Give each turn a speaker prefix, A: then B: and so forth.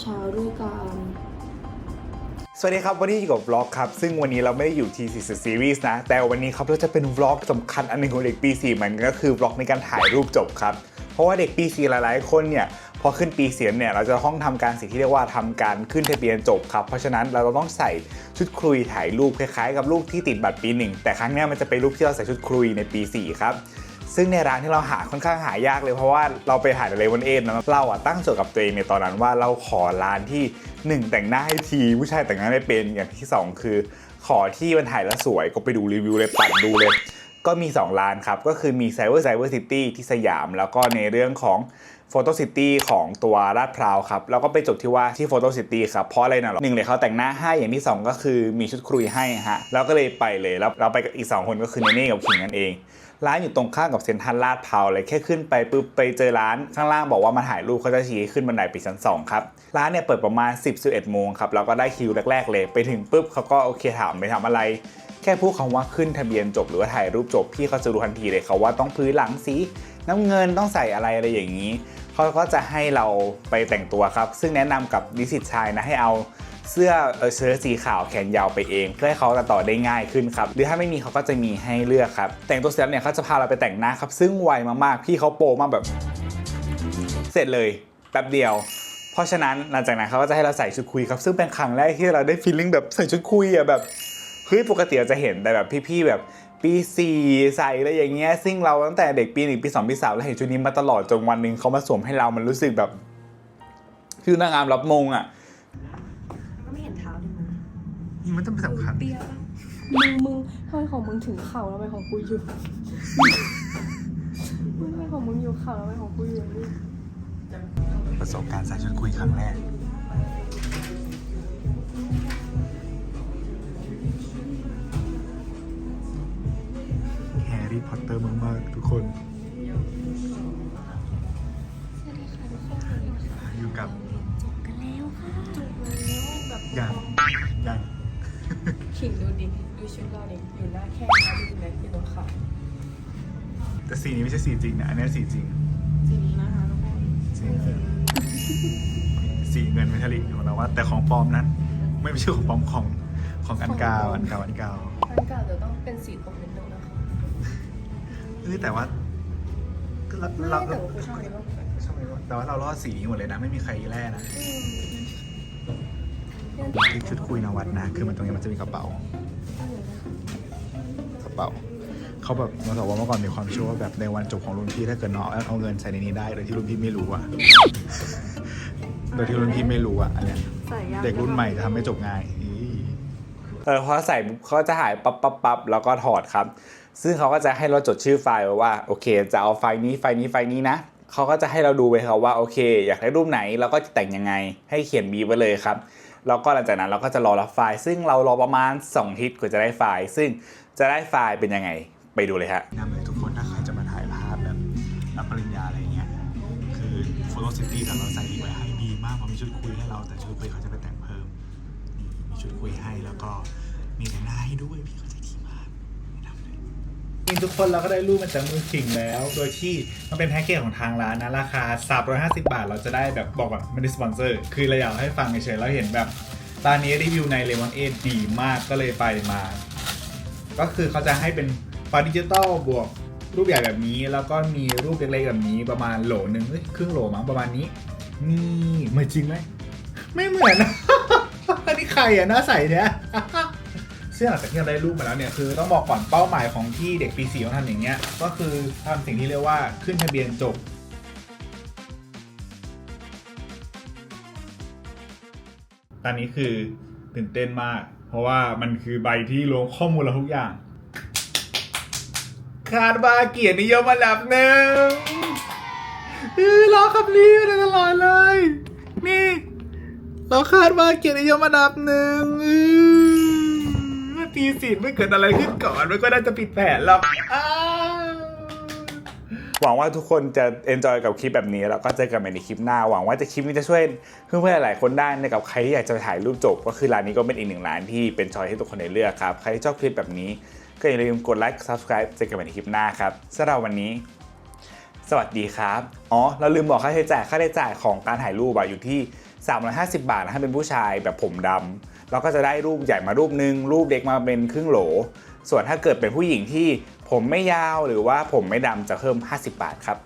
A: เช้าด้วยการ
B: สวัสดีครับ วันนี้อยู่กับบล็อกครับ ซึ่งวันนี้เราไม่ได้อยู่ที่ซีซีรีส์นะ แต่วันนี้ครับเราจะเป็นบล็อกสำคัญอันหนึ่งของเด็กปี4เหมือนกันก็คือบล็อกในการถ่ายรูปจบครับ เพราะว่าเด็กปี4หลาย ๆ คนเนี่ยพอขึ้นปีเสียเนี่ยเราจะต้องทำการสิ่งที่เรียกว่าทำการขึ้นทะเบียนจบครับ เพราะฉะนั้นเราต้องใส่ชุดครุยถ่ายรูปคล้ายๆ กับรูปที่ติดบัตรปีหนึ่งแต่ครั้งเนี้ยมันจะเป็นรูปที่เราใส่ชุดครุยในปี 4 ครับ ซึ่งในร้านที่เราหาค่อนข้างหายากเลยเพราะว่าเราไปหาในเลวันเอ็นะเราอะตั้งโจทย์กับตัวเองในตอนนั้นว่าเราขอร้านที่หนึ่งแต่งหน้าให้ทีผู้ชายแต่งหน้าไม่เป็นอย่างที่สองคือ ขอที่มันถ่ายแล้วสวยก็ไปดูรีวิวเลยปั่นดูเลย ก็มี 2 ร้านครับ ก็คือมี Cyber Cyber City ที่สยาม แล้วก็ในเรื่องของ Photo City ของตัวลาดพร้าวครับ แล้วก็ไปจบที่ว่าที่ Photo City ครับ เพราะอะไรนะหรอหนึ่งเลยเขาแต่งหน้าให้อย่างที่ 2 ก็คือมีชุดครุยให้ฮะแล้วก็เลยไปเลยแล้วเราไปกับอีก 2 คนก็คือเนเน่กับขิงนั่นเอง ร้านอยู่ตรงข้ามกับเซ็นทรัลลาดพร้าวเลยแค่ขึ้นไปปุ๊บไปเจอร้านข้างล่างบอกว่ามาถ่ายรูปเขาจะชี้ขึ้นบันไดไปชั้น2ครับร้านเนี่ยเปิดประมาณ 10 11โมงครับแล้วก็ได้คิวแรกๆเลย ไปถึงปุ๊บเขาก็โอเคถามไปทำอะไร แค่พูดคำว่าขึ้นทะเบียนจบหรือว่าถ่ายรูปจบพี่เขาจะรู้ทันทีเลยเขาว่าต้องพื้นหลังสีน้ำเงินต้องใส่อะไรอะไรอย่างนี้เขาก็จะให้เราไปแต่งตัวครับ ซึ่งแนะนำกับนิสิตชายนะให้เอาเสื้อเชิ้ตสีขาวแขนยาวไปเอง เพื่อให้เขาตัดต่อได้ง่ายขึ้นครับ หรือถ้าไม่มีเขาก็จะมีให้เลือกครับ แต่งตัวเสร็จเนี่ยเขาจะพาเราไปแต่งหน้าครับ ซึ่งไวมากๆพี่เขาโปรมากแบบ เสร็จเลยแป๊บเดียว เพราะฉะนั้นหลังจากนั้นเขาก็จะให้เราใส่ชุดคุยครับ ซึ่งเป็นครั้งแรกที่เราได้ฟีลลิ่งแบบใส่ชุดคุยอะแบบ เฮ้ยปกติเราจะเห็นแต่แบบพี่ๆแบบปีสี่ใส่อะไรอย่างเงี้ยซึ่งเราตั้งแต่เด็กปีหนึ่งปีสองปีสามเราเห็นชุดนี้มาตลอดจนวันหนึ่งเขามาสวมให้เรามันรู้สึกแบบคือนางงามรับมงอะ
A: ก็ไม่เห็นเท้าดิมึง
B: นี่มันต้องเป็นสำคัญ
A: เปียปะมึงมึงทำไมของมึงถึงเข่าแล้วทำไมของกูอยู่มึงทำไมของมึงอยู่เข่าแล้วทำไมของกูอยู่นี่
B: ประสบการณ์ใส่ชุดคุยครั้งแรก ร์รี่พอตเตอร์มาก ๆ ทุกคน อยู่กับ
A: กันแล้วค่ะจบแล้วแบบ
B: ยังยัง
A: ขิงดูดิ ดูชุดเราดิอยู่หน้าแข้งนะดูไหมอยู่ตรงขา
B: แต่สีนี้ไม่ใช่สีจริงนะ อันนี้สีจริง
A: สีนี้นะคะทุกคน
B: สีเงินสีเงินเมทัลลิกของเราว่า แต่ของปลอมนั้น ไม่ใช่ของปลอมของของอันกาวอันกาวอันกาว
A: อันเก่าเดี๋ยวต้องเป็นสีตกนิดนึงนะคะ
B: ฮ้ยแต่ว่าเรา
A: ไม่
B: เรา
A: แต่ว่ากูชอบอันนี้มากกว่า
B: ชอบไหมวะแต่ว่าเรารอดสีนี้หมดเลยนะ ไม่มีใครแล่นะ
A: อืม
B: ที่ชุดคุยนวัดนะ คือมันตรงนี้มันจะมีกระเป๋า กระเป๋า เขาแบบเราบอกว่าเมื่อก่อนมีความเชื่อว่าแบบในวันจบของรุ่นพี่ถ้าเกิดน้องเอาเงินใส่ในนี้ได้ โดยที่รุ่นพี่ไม่รู้อะโดยที่รุ่นพี่ไม่รู้อะอันเนี้ย
A: ใส่ยาก
B: เด็กรุ่นใหม่จะทำให้จบง่ายเออพอใส่ปุ๊บเขาจะหายปั๊บปั๊บปั๊บแล้วก็ถอดครับ ซึ่งเขาก็จะให้เราจดชื่อไฟล์ไว้ว่าโอเค จะเอาไฟล์นี้ไฟล์นี้ไฟล์นี้นะเขาก็จะให้เราดูไว้ครับว่าโอเค อยากได้รูปไหนเราก็จะแต่งยังไงให้เขียนบีไว้เลยครับแล้วก็หลังจากนั้นเราก็จะรอรับไฟล์ ซึ่งเรารอประมาณ2อาทิตย์กว่าจะได้ไฟล์ ซึ่งจะได้ไฟล์เป็นยังไงไปดูเลยฮะนำเลยทุกคนถ้าใครจะมาถ่ายภาพแบบรับปริญญาอะไรเงี้ยคือโฟโต้ซิตี้แต่เราใส่ไว้ให้ดีมากเพราะมีชุดคุยให้เราแต่ชุดคุยเขาจะไปแต่งเพิ่มมีชุดคุยให้แล้วก็ นี่ทุกคนเราก็ได้รูปมาจากมือขิงแล้ว โดยที่มันเป็นแพ็กเกจของทางร้านนะราคา 350 บาท เราจะได้แบบบอกก่อนไม่ได้สปอนเซอร์ คือเราอยากให้ฟังเฉยๆแล้วเห็นแบบร้านนี้รีวิวในเลมอนเอดีมากก็เลยไปมา ก็คือเขาจะให้เป็นฟล์ดิจิตอลบวกรูปใหญ่แบบนี้ แล้วก็มีรูปเล็กๆแบบนี้ประมาณโหลหนึ่งเอ้ยครึ่งโหลมั้งประมาณนี้ นี่เหมือนจริงไหมไม่เหมือนนะอันนี้ใครอะหน้าใสเนี่ย ซึ่งหลังจากที่เราได้รูปมาแล้วเนี่ยคือต้องบอกก่อนเป้าหมายของที่เด็กปีสี่เขาทำอย่างเงี้ยก็คือทำสิ่งที่เรียกว่าขึ้นทะเบียนจบ ตอนนี้คือตื่นเต้นมาก เพราะว่ามันคือใบที่รวมข้อมูลเราทุกอย่าง คาดว่าเกียรตินิยมอันดับหนึ่งเออรอคำนี้มาตลอดเลย นี่ เราคาดว่าเกียรตินิยมอันดับหนึ่ง ตีสิไม่เกิดอะไรขึ้นก่อนมันก็น่าจะปิดแผนหรอกอ้าวหวังว่าทุกคนจะ enjoy กับคลิปแบบนี้แล้วก็เจอกันใหม่ในคลิปหน้า หวังว่าจะคลิปนี้จะช่วยเพื่อนๆหลายๆคนได้ในกับใครที่อยากจะไปถ่ายรูปจบ ก็คือร้านนี้ก็เป็นอีกหนึ่งร้านที่เป็นชอยให้ทุกคนได้เลือกครับ ใครที่ชอบคลิปแบบนี้ ก็อย่าลืมกดไลค์ subscribe เจอกันใหม่ในคลิปหน้าครับสำหรับวันนี้ สวัสดีครับ อ๋อ เราลืมบอกค่าใช้จ่ายค่าใช้จ่ายของการถ่ายรูปอะอยู่ที่ 350 บาทนะถ้าเป็นผู้ชายแบบผมดำ เราก็จะได้รูปใหญ่มารูปหนึ่งรูปเด็กมาเป็นครึ่งโหล ส่วนถ้าเกิดเป็นผู้หญิงที่ผมไม่ยาวหรือว่าผมไม่ดำจะเพิ่ม 50 บาทครับ